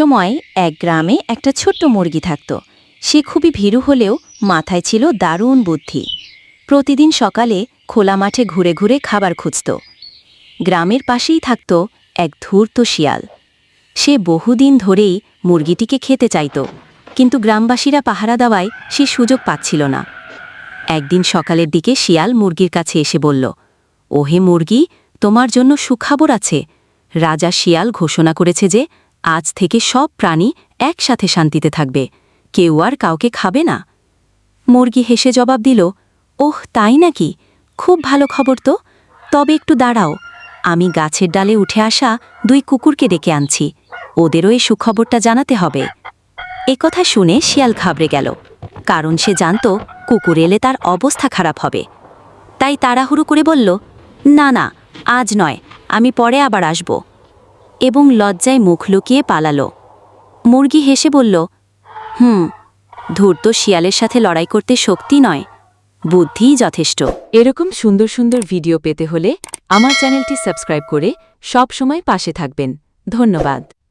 একসময় এক গ্রামে একটা ছোট্ট মুরগি থাকত। সে খুবই ভীরু হলেও মাথায় ছিল দারুণ বুদ্ধি। প্রতিদিন সকালে খোলা মাঠে ঘুরে ঘুরে খাবার খুঁজত। গ্রামের পাশেই থাকত এক ধূর্ত শিয়াল। সে বহুদিন ধরেই মুরগিটিকে খেতে চাইত, কিন্তু গ্রামবাসীরা পাহারা দেওয়ায় সে সুযোগ পাচ্ছিল না। একদিন সকালের দিকে শিয়াল মুরগির কাছে এসে বলল, ওহে মুরগি, তোমার জন্য সুখাবর আছে। রাজা শিয়াল ঘোষণা করেছে যে আজ থেকে সব প্রাণী একসাথে শান্তিতে থাকবে। কেউ আর কাউকে খাবে না। মুরগি হেসে জবাব দিল, ওহ, তাই নাকি? খুব ভালো খবর তো। তবে একটু দাঁড়াও। আমি গাছের ডালে উঠে আসা দুই কুকুরকে ডেকে আনছি। ওদেরও এই সুখবরটা জানাতে হবে। একথা শুনে শিয়াল ঘাবড়ে গেল। কারণ সে জানত কুকুর এলে তার অবস্থা খারাপ হবে। তাই তাড়াহুড়ো করে বলল, না না, আজ নয়। আমি পরে আবার আসব। এবং লজ্জায় মুখ লুকিয়ে পালালো। মুরগি হেসে বলল, হুম ধূর্ত শিয়ালের সাথে লড়াই করতে শক্তি নয়, বুদ্ধিই যথেষ্ট। এরকম সুন্দর সুন্দর ভিডিও পেতে হলে আমার চ্যানেলটি সাবস্ক্রাইব করে সব সময় পাশে থাকবেন। ধন্যবাদ।